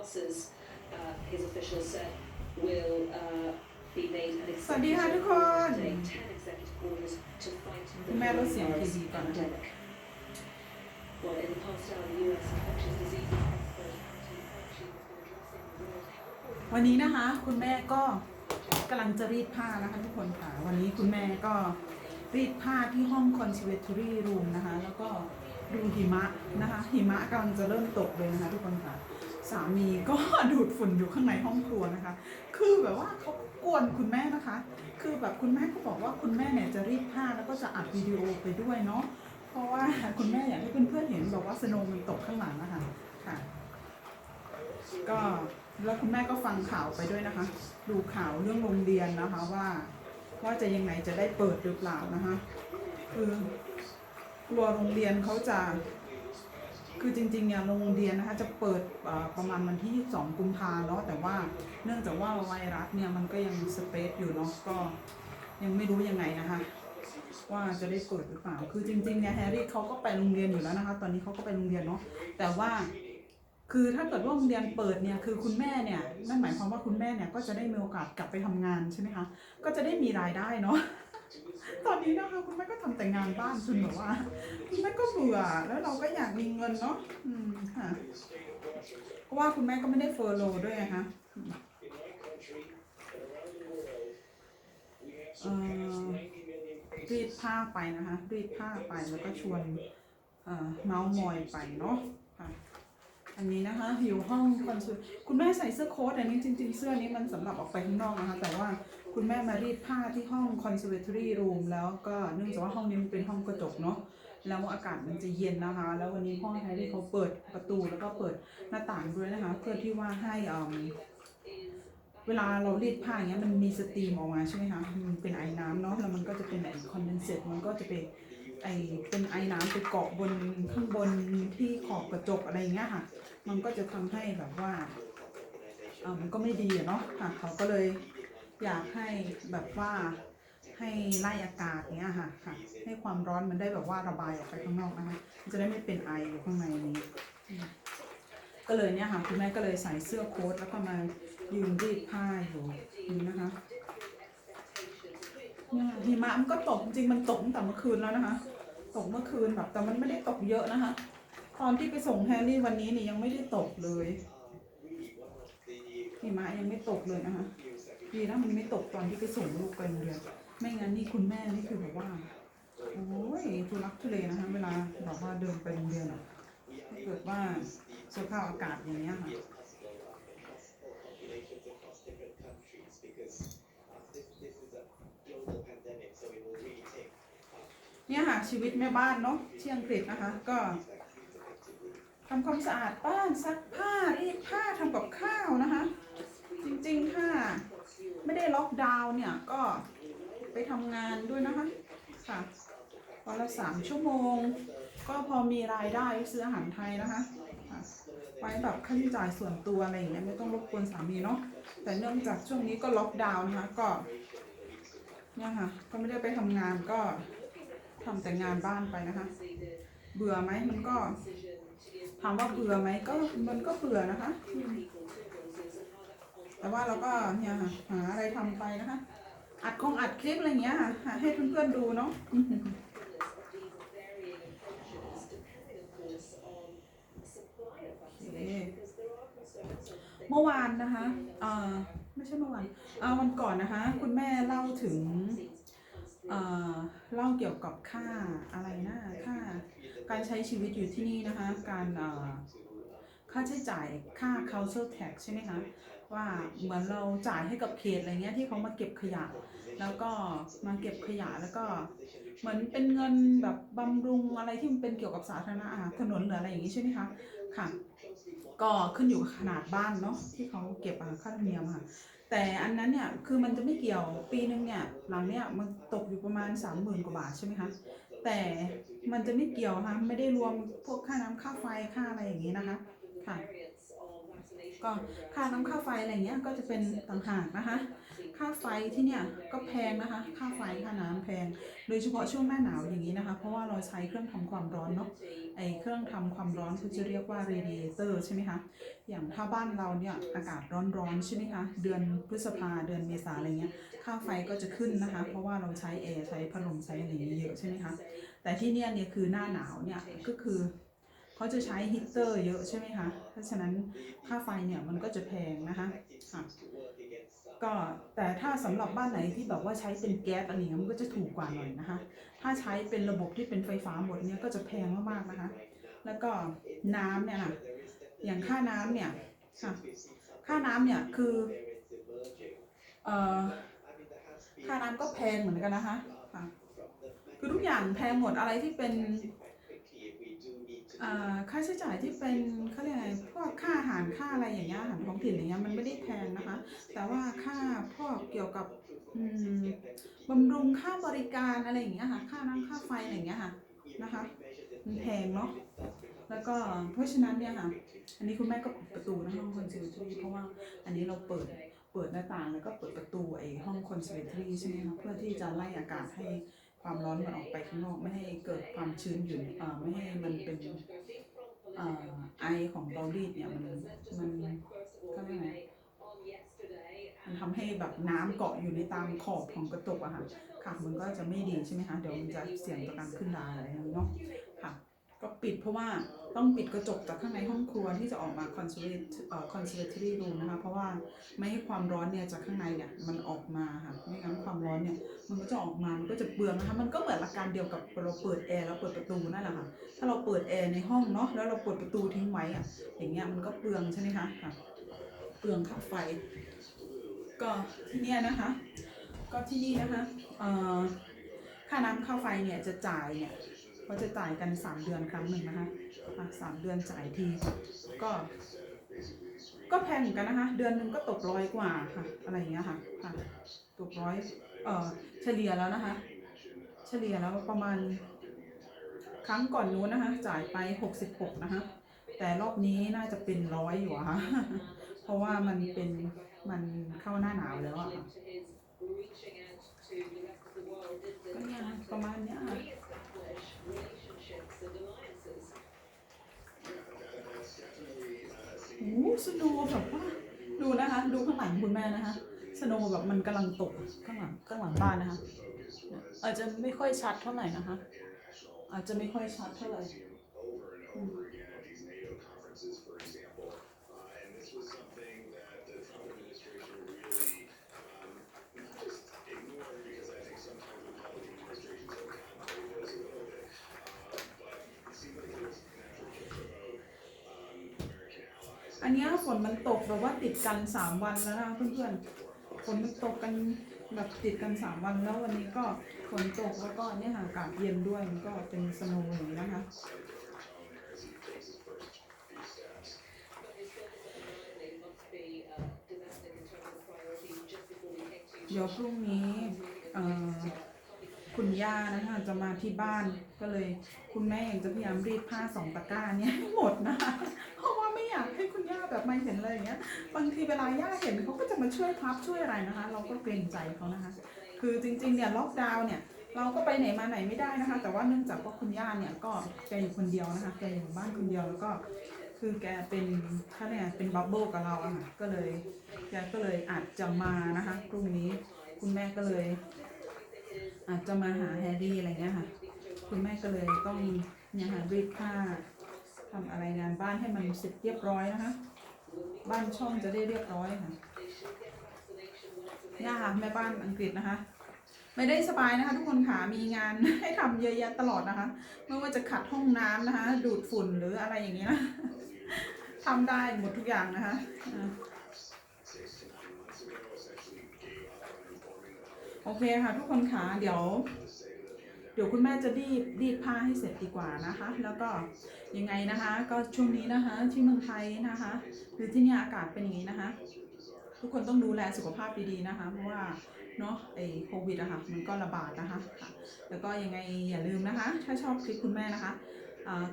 bosses, uh, his officials said, will uh, be made an สวัสดีค่ะทุกคน take 10 executive orders to fight the คุณแม่ลดเสียง coronavirus ทีวีก่อนนะคะ pandemic. Well, in the past hour, the US infectious diseases expert Anthony Fauci has been addressing the World Health วันนี้นะคะ คุณแม่ก็กำลังจะรีดผ้านะคะทุกคนค่ะ วันนี้คุณแม่ก็รีดผ้าที่ห้อง conservatory room นะคะ แล้วก็ดูหิมะนะคะ หิมะกำลังจะเริ่มตกเลยนะคะทุกคนค่ะ สามีก็ดูดฝุ่นอยู่ข้างในห้องครัวนะคะ คือแบบว่าเขากวนคุณแม่นะคะ คือแบบคุณแม่ก็บอกว่าคุณแม่เนี่ยจะรีดผ้าแล้วก็จะอัดวิดีโอไปด้วยเนาะ เพราะว่าคุณแม่อยากให้เพื่อนๆเห็นแบบว่าสโนว์มันตกข้างหลังนะคะค่ะ ก็แล้วคุณแม่ก็ฟังข่าวไปด้วยนะคะ ดูข่าวเรื่องโรงเรียนนะคะว่า ว่าจะยังไงจะได้เปิดหรือเปล่านะคะ คือกลัวโรงเรียนเขาจะ คือจริงๆเนี่ยโรงเรียนนะคะจะเปิดประมาณวันที่ 22 กุมภาเนาะแต่ว่าเนื่องจากว่าไวรัสเนี่ยมันก็ยังสเปซอยู่เนาะก็ยังไม่รู้ยังไงนะคะ ว่าจะได้เปิดหรือเปล่า คือจริงๆเนี่ยแฮร์รี่เขาก็ไปโรงเรียนอยู่แล้วนะคะ ตอนนี้เขาก็ไปโรงเรียนเนาะแต่ว่าคือถ้าเกิดว่าโรงเรียนเปิดเนี่ยคือคุณแม่เนี่ยนั่นหมายความว่าคุณแม่เนี่ยก็จะได้มีโอกาสกลับไปทำงานใช่ไหมคะก็จะได้มีรายได้เนาะ ตอนนี้นะคะคุณแม่ก็ทำแต่งานบ้านจนแบบว่าคุณแม่ก็เบื่อแล้วเราก็อยากมีเงินเนาะอืมค่ะเพราะว่าคุณแม่ก็ไม่ได้เฟอร์โลด้วยนะคะเออรีดผ้าไปนะคะรีดผ้าไปแล้วก็ชวนเอ่อเมาส์มอยไปเนาะค่ะอันนี้นะคะอยู่ห้องคอนซูคุณแม่ใส่เสื้อโค้ทอันนี้จริง ๆ เสื้อนี้มันสำหรับออกไปข้างนอกนะคะ แต่ว่า คุณแม่มารีดผ้าที่ห้อง conservatory room แล้วก็เนื่องจากว่าห้องนี้มันเป็นห้องกระจกเนาะแล้วอากาศมันจะเย็นนะคะ แล้ววันนี้พ่อไทยที่เขาเปิดประตูแล้วก็เปิดหน้าต่างด้วยนะคะ เพื่อที่ว่าให้เวลาเรารีดผ้าอย่างเงี้ยมันมีสตรีมออกมาใช่ไหมคะมันเป็นไอ้น้ำเนาะแล้วมันก็จะเป็นไอ้คอนเดนเซตมันก็จะไปไอเป็นไอ้น้ำไปเกาะบนข้างบนที่ขอบกระจกอะไรอย่างเงี้ยค่ะ มันก็จะทำให้แบบว่ามันก็ไม่ดีเนาะค่ะเขาก็เลย อยากให้แบบว่าให้ไล่อากาศเนี้ยค่ะค่ะ ให้ความร้อนมันได้แบบว่าระบายออกไปข้างนอกนะคะมันจะได้ไม่เป็นไออยู่ข้างในนี้ ก็เลยเนี่ยค่ะคุณแม่ก็เลยใส่เสื้อโค้ทแล้วก็มายืนรีดผ้าอยู่นี่นะคะนี่ยหิมะมันก็ตกจริงมันตกตั้งแต่เมื่อคืนแล้วนะคะ ตกเมื่อคืนแบบแต่มันไม่ได้ตกเยอะนะคะ ตอนที่ไปส่งแฮร์รี่วันนี้นี่ยังไม่ได้ตกเลยหิมะยังไม่ตกเลยนะคะ ดีนะมันไม่ตกตอนที่ไปส่งลูกไปโรงเรียนไม่งั้นนี่คุณแม่นี่คือแบบว่า โอ้ยทุลักทุเลนะคะเวลาแบบว่าเดินไปโรงเรียนอะถ้าเกิดว่าสภาพอากาศอย่างเงี้ยค่ะ เนี่ยค่ะชีวิตแม่บ้านเนาะที่อังกฤษนะคะ ก็ทำความสะอาดบ้านซักผ้ารีดผ้าทำกับข้าวนะคะ จริงๆถ้า ไม่ได้ล็อกดาวน์เนี่ยก็ไปทำงานด้วยนะคะค่ะวันละสามชั่วโมง ก็พอมีรายได้ซื้ออาหารไทยนะคะค่ะไว้แบบค่าใช้จ่ายส่วนตัวอะไรอย่างเงี้ยไม่ต้องรบกวนสามีเนาะแต่เนื่องจากช่วงนี้ก็ล็อกดาวน์นะคะก็เนี่ยค่ะก็ไม่ได้ไปทำงานก็ทำแต่งานบ้านไปนะคะ เบื่อไหมมันก็ถามว่าเบื่อไหมก็มันก็เบื่อนะคะ แต่ว่าเราก็เนี่ยค่ะหาอะไรทำไปนะคะ อัดคงอัดคลิปอะไรอย่างเงี้ยค่ะให้เพื่อนๆดูเนาะเมื่อวานนะคะเอ่อไม่ใช่เมื่อวานเอ่อวันก่อนนะคะ คุณแม่เล่าถึงเอ่อเล่าเกี่ยวกับค่าอะไรนะค่าการใช้ชีวิตอยู่ที่นี่นะคะ การเอ่อค่าใช้จ่ายค่า council tax ใช่ไหมคะ ว่าเหมือนเราจ่ายให้กับเขตอะไรเงี้ยที่เขามาเก็บขยะ แล้วก็มาเก็บขยะแล้วก็เหมือนเป็นเงินแบบบำรุงอะไรที่มันเป็นเกี่ยวกับสาธารณะอะถนนหรืออะไรอย่างงี้ใช่ไหมคะค่ะ ก็ขึ้นอยู่กับขนาดบ้านเนาะที่เขาเก็บค่าธรรมเนียมค่ะ แต่อันนั้นเนี่ยคือมันจะไม่เกี่ยวปีนึงเนี่ยหลังเนี่ยมันตกอยู่ประมาณสามหมื่นกว่าบาทใช่ไหมคะแต่มันจะไม่เกี่ยวนะคะไม่ได้รวมพวกค่าน้ำค่าไฟค่าอะไรอย่างงี้นะคะค่ะ ก็ค่าน้ำค่าไฟอะไรเงี้ยก็จะเป็นต่างหากนะคะ ค่าไฟที่เนี่ยก็แพงนะคะ ค่าไฟค่าน้ำแพง โดยเฉพาะช่วงหน้าหนาวอย่างนี้นะคะ เพราะว่าเราใช้เครื่องทำความร้อนเนาะไอเครื่องทำความร้อนเขาจะเรียกว่า radiator ใช่ไหมคะอย่างถ้าบ้านเราเนี่ยอากาศร้อนๆใช่ไหมคะเดือนพฤษภาเดือนเมษาอะไรเงี้ยค่าไฟก็จะขึ้นนะคะ เพราะว่าเราใช้แอร์ใช้พัดลมใช้อะไรเงี้ยเยอะใช่ไหมคะแต่ที่เนี่ยเนี่ยคือหน้าหนาวเนี่ยก็คือเขาจะใช้ฮีเตอร์เยอะใช่ไหมคะ ราะฉะนั้นค่าไฟเนี่ยมันก็จะแพงนะคะค่ะก็แต่ถ้าสำหรับบ้านไหนที่แบบว่าใช้เป็นแก๊สอะไรเงี้ยมันก็จะถูกกว่าหน่อยนะคะ ถ้าใช้เป็นระบบที่เป็นไฟฟ้าหมดเนี่ยก็จะแพงมากๆนะคะ แล้วก็น้ำเนี่ยค่ะอย่างค่าน้ำเนี่ยค่ะค่าน้ำเนี่ยคือเอ่อค่าน้ำก็แพงเหมือนกันนะคะค่ะคือทุกอย่างแพงหมดอะไรที่เป็น ค่าใช้จ่ายที่เป็นเขาเรียกอะไรพวกค่าอาหารค่าอะไรอย่างเงี้ยอาหารท้องถิ่นอย่างเงี้ยมันไม่ได้แพงนะคะ แต่ว่าค่าพวกเกี่ยวกับบำรุงค่าบริการอะไรอย่างเงี้ยค่ะค่าน้ำค่าไฟอะไรอย่างเงี้ยค่ะนะคะมันแพงเนาะแล้วก็เพราะฉะนั้นเนี่ยค่ะ อันนี้คุณแม่ก็ปิดประตูนะห้องคอนเสิร์ตเพราะว่าอันนี้เราเปิดเปิดหน้าต่างแล้วก็เปิดประตูไอ้ห้องคอนเสิร์ตใช่ไหมคะเพื่อที่จะไล่อากาศให้ ความร้อนมันออกไปข้างนอก ไม่ให้เกิดความชื้นอยู่ไม่ให้มันเป็นอไอของเตารีดเนี่ยมันมันก็เรียกไงมันทำให้แบบน้ำเกาะอยู่ในตามขอบของกระจกอะค่ะ ค่ะ มันก็จะไม่ดีใช่ไหมคะ เดี๋ยวมันจะเสี่ยงต่อการขึ้นราอะไรอย่างเงี้ยเนาะ ค่ะ ก็ปิดเพราะว่าต้องปิดกระจกจากข้างในห้องครัวที่จะออกมา conservat เอ่อ conservatory room นะคะ เพราะว่าไม่ให้ความร้อนเนี่ยจากข้างในเนี่ยมันออก ก็จะเปลืองนะคะ มันก็เหมือนหลักการเดียวกับเราเปิดแอร์แล้วเปิดประตูนั่นแหละค่ะ ถ้าเราเปิดแอร์ในห้องเนาะ แล้วเราเปิดประตูทิ้งไว้อะอย่างเงี้ยมันก็เปลืองใช่ไหมคะค่ะ เปลืองค่าไฟ ก็ที่เนี่ยนะคะ ก็ที่นี่นะคะเอ่อค่าน้ำค่าไฟเนี่ยจะจ่ายเนี่ยเขาจะจ่ายกัน 3 เดือนครั้งหนึ่งนะคะอะสามเดือนจ่ายที ก็ ก็แพงเหมือนกันนะคะ เดือนหนึ่งก็ตกร้อยกว่าค่ะ อะไรอย่างเงี้ยค่ะค่ะตกร้อย เออเฉลี่ยแล้วนะคะ เฉลี่ยแล้วประมาณ ครั้งก่อนนู้นนะคะ จ่ายไป66นะคะ แต่รอบนี้น่าจะเป็นร้อยอยู่ะค่ะ เพราะว่ามันเป็นมันเข้าหน้าหนาวแล้วอะค่ะก็เนี่ยประมาณเนี้ยค่ะโอ้สนว์แบบว่าดูนะคะ ดูข้างหลังคุณแม่นะคะ สโนว์แบบมันกำลังตกข้างหลังข้างหลังบ้านนะคะ อาจจะไม่ค่อยชัดเท่าไหร่นะคะ อาจจะไม่ค่อยชัดเท่าไหร่อันนี้ฝนมันตกแบบว่าติดกันสามวันแล้วนะคะเพื่อนๆ ฝนมันตกกันแบบติดกันสามวันแล้ววันนี้ก็ฝนตกแล้วก็เนี่ยค่ะอากาศเย็นด้วยมันก็เป็นสโนว์อย่างนี้นะคะเดี๋ยวพรุ่งนี้คุณย่านะคะจะมาที่บ้านก็เลย คุณแม่ยังจะพยายามรีดผ้าสองตะกร้าเนี่ยหมดนะคะเพราะว อยากให้คุณย่าแบบมาเห็นเลยอย่างเงี้ย บางทีเวลาย่าเห็นเขาก็จะมาช่วยพับช่วยอะไรนะคะ เราก็เกรงใจเขานะคะ คือจริงๆเนี่ยล็อกดาวน์เนี่ยเราก็ไปไหนมาไหนไม่ได้นะคะ แต่ว่าเนื่องจากว่าคุณย่าเนี่ยก็แกอยู่คนเดียวนะคะแกอยู่บ้านคนเดียวแล้วก็ คือแกเป็นเขาเนี่ยเป็นบับเบิลกับเราอะค่ะก็เลยแกก็เลยอาจจะมานะคะพรุ่งนี้คุณแม่ก็เลย อาจจะมาหาแฮร์รี่อะไรเงี้ยค่ะ คุณแม่ก็เลยต้องเนี่ยค่ะรีดผ้า ทำอะไรงานบ้านให้มันเสร็จเรียบร้อยนะคะ บ้านช่องจะได้เรียบร้อยค่ะนี่ค่ะแม่บ้านอังกฤษนะคะ ไม่ได้สบายนะคะทุกคนค่ะมีงานให้ทำเยอะแยะตลอดนะคะ ไม่ว่าจะขัดห้องน้ำนะคะ ดูดฝุ่นหรืออะไรอย่างนี้นะทำได้หมดทุกอย่างนะคะโอเคค่ะทุกคนค่ะเดี๋ยว ดี๋ยวคุณแม่จะรีบรีดผ้าให้เสร็จดีกว่านะคะ แล้วก็ยังไงนะคะ ก็ช่วงนี้นะคะที่เมืองไทยนะคะคือที่นี่อากาศเป็นอย่างนี้นะคะ ทุกคนต้องดูแลสุขภาพดีๆนะคะ เพราะว่าเนาะไอโควิดอะค่ะมันก็ระบาดนะคะค่ะ แล้วก็ยังไงอย่าลืมนะคะ ถ้าชอบคลิปคุณแม่นะคะ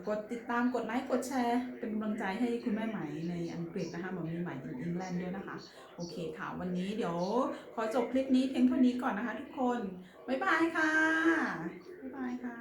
กดติดตามกดไลค์กดแชร์ เป็นกำลังใจให้คุณแม่ไหม่ในอังกฤษนะคะหมอมีไหม่ในอังกฤษด้วยนะคะ โอเคค่ะ วันนี้เดี๋ยวขอจบคลิปนี้เพียงเท่านี้ก่อนนะคะทุกคน บ๊ายบายค่ะ 看一看